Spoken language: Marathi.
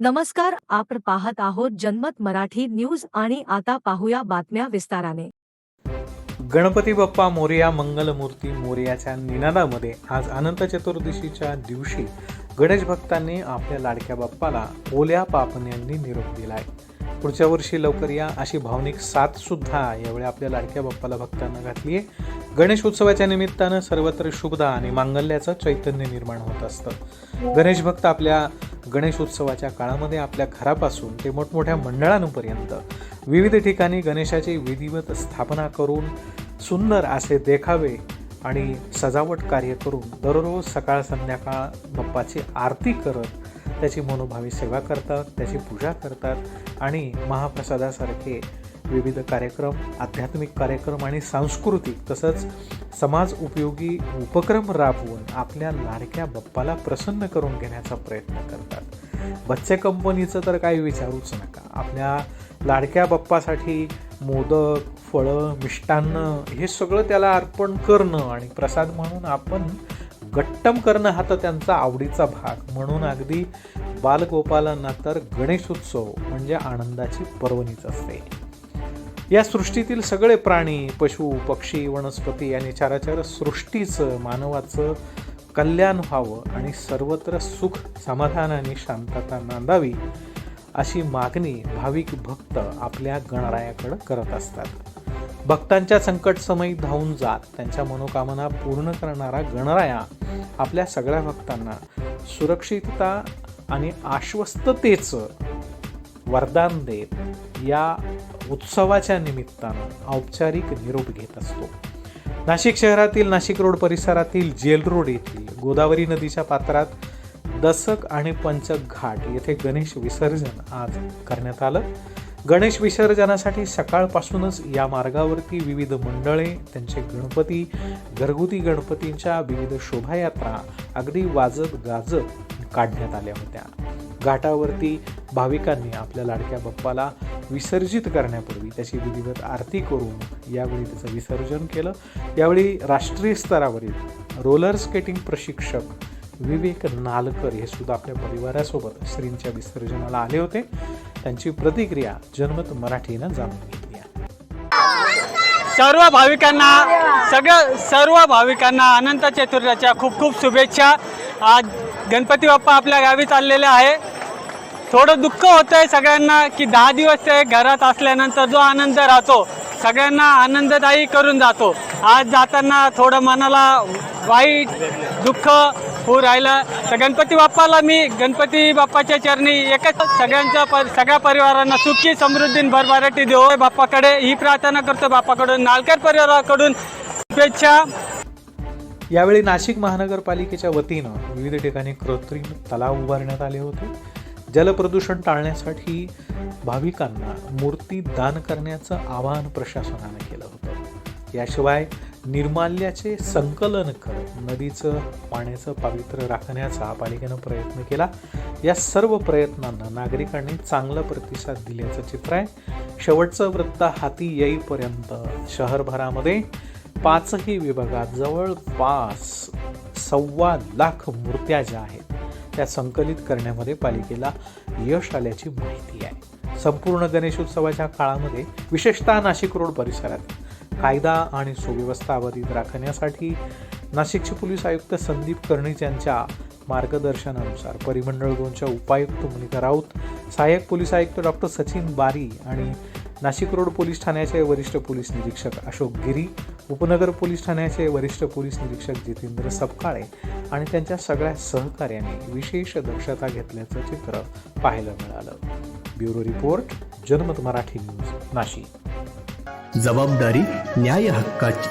नमस्कार आपण पाहत आहोत जनमत मराठी न्यूज आणि आता पाहूया बातम्या विस्ताराने. गणपती बाप्पा मोरया मंगलमूर्ती मोरयाच्या निनादामध्ये आज अनंत चतुर्दशीच्या दिवशी गणेश भक्तांनी आपल्या लाडक्या बाप्पाला ओल्या पापण्यांनी निरोप दिलाय. पुढच्या वर्षी लवकर या अशी भावनिक साथ सुद्धा यावेळी आपल्या लाडक्या बाप्पाला भक्तांना घातली आहे. गणेश उत्सवाच्या निमित्तानं सर्वत्र शुभदा आणि मांगल्याचं चैतन्य निर्माण होत असतं. गणेश भक्त आपल्या गणेशोत्सवाच्या काळामध्ये आपल्या घरापासून ते मोठमोठ्या मंडळांपर्यंत विविध ठिकाणी गणेशाची विधिवत स्थापना करून सुंदर असे देखावे आणि सजावट कार्य करून दररोज सकाळ संध्याकाळ बाप्पाची आरती करत त्याची मनोभावी सेवा करतात त्याची पूजा करतात आणि महाप्रसादासारखे विविध कार्यक्रम आध्यात्मिक कार्यक्रम आणि सांस्कृतिक तसंच समाज उपयोगी उपक्रम राबवून आपल्या लाडक्या बाप्पाला प्रसन्न करून घेण्याचा प्रयत्न करतात. बच्चे कंपनीचं तर काही विचारूच नका. आपल्या लाडक्या बाप्पासाठी मोदक फळं मिष्टान्न हे सगळं त्याला अर्पण करणं आणि प्रसाद म्हणून आपण गट्टम करणं हा तर त्यांचा आवडीचा भाग. म्हणून अगदी बालगोपालांना तर गणेशोत्सव म्हणजे आनंदाची पर्वणीच असते. या सृष्टीतील सगळे प्राणी पशु पक्षी वनस्पती आणि चाराचार सृष्टीचं मानवाचं कल्याण व्हावं आणि सर्वत्र सुख समाधान आणि शांतता नांदावी अशी मागणी भाविक भक्त आपल्या गणरायाकडं करत असतात. भक्तांच्या संकटसमयी धावून जात त्यांच्या मनोकामना पूर्ण करणारा गणराया आपल्या सगळ्या भक्तांना सुरक्षितता आणि आश्वस्ततेचं वरदान देत या उत्सवाच्या निमित्तानं औपचारिक निरोप घेत असतो. नाशिक शहरातील नाशिक रोड परिसरातील जेल रोड येथील गोदावरी नदीच्या पात्रात दसक आणि पंचक घाट येथे गणेश विसर्जन आज करण्यात आलं. गणेश विसर्जनासाठी सकाळपासूनच या मार्गावरती विविध मंडळे त्यांचे गणपती घरगुती गणपतींच्या विविध शोभायात्रा अगदी वाजत गाजत काढण्यात आल्या होत्या. घाटावरती भाविकांनी आपल्या लाडक्या बाप्पाला विसर्जित करण्यापूर्वी त्याची विधिवत आरती करून यावेळी त्याचं विसर्जन केलं. यावेळी राष्ट्रीय स्तरावरील रोलर स्केटिंग प्रशिक्षक विवेक नालकर हे सुद्धा आपल्या परिवारासोबत श्रींच्या विसर्जनाला आले होते. त्यांची प्रतिक्रिया जनमत मराठीनं जाणून घेतली सर्व भाविकांना सगळं सर्व भाविकांना अनंत चतुर्थीच्या खूप खूप शुभेच्छा. आज गणपती बाप्पा आपल्या गावी चाललेले आहे. थोडं दुःख होतं आहे सगळ्यांना की दहा दिवस ते घरात असल्यानंतर जो आनंद राहतो सगळ्यांना आनंददायी करून जातो. आज जाताना थोडं मनाला वाईट दुःख होऊ राहिलं. तर गणपती बाप्पाला मी गणपती बाप्पाच्या चरणी एकच सगळ्यांच्या प सगळ्या परिवारांना सुखी समृद्धी भरभराटी देऊ. बाप्पाकडे ही प्रार्थना करतो बाप्पाकडून नालकर परिवाराकडून शुभेच्छा. यावेळी नाशिक महानगरपालिकेच्या वतीनं विविध ठिकाणी कृत्रिम तलाव उभारण्यात आले होते. जलप्रदूषण टाळण्यासाठी भाविकांना मूर्ती दान करण्याचं आवाहन प्रशासनानं केलं होतं. याशिवाय निर्माल्याचे संकलन करत नदीचं पाण्याचं पावित्र्य राखण्याचा पालिकेनं प्रयत्न केला. या सर्व प्रयत्नांना नागरिकांनी चांगला प्रतिसाद दिल्याचं चित्र आहे. शेवटचं वृत्त हाती येईपर्यंत शहरभरामध्ये पाचही विभागात जवळपास सव्वा लाख मूर्त्या ज्या आहेत त्या संकलित करण्यामध्ये पालिकेला यश आल्याची माहिती आहे. संपूर्ण गणेशोत्सवाच्या काळामध्ये विशेषतः नाशिक रोड परिसरात कायदा आणि सुव्यवस्था अबाधित राखण्यासाठी नाशिकचे पोलीस आयुक्त संदीप कर्णिक यांच्या मार्गदर्शनानुसार परिमंडळ दोनच्या उपायुक्त मुनिका राऊत सहाय्यक पोलीस आयुक्त डॉक्टर सचिन बारी आणि नाशिक रोड पोलीस ठाण्याचे वरिष्ठ पोलीस निरीक्षक अशोक गिरी उपनगर पोलीस ठाण्याचे वरिष्ठ पोलीस निरीक्षक जितेंद्र सपकाळे आणि त्यांच्या सगळ्या सहकाऱ्यांनी विशेष दक्षता घेतल्याचं चित्र पाहायला मिळालं. ब्युरो रिपोर्ट जनमत मराठी न्यूज नाशिक. जबाबदारी न्याय हक्काची.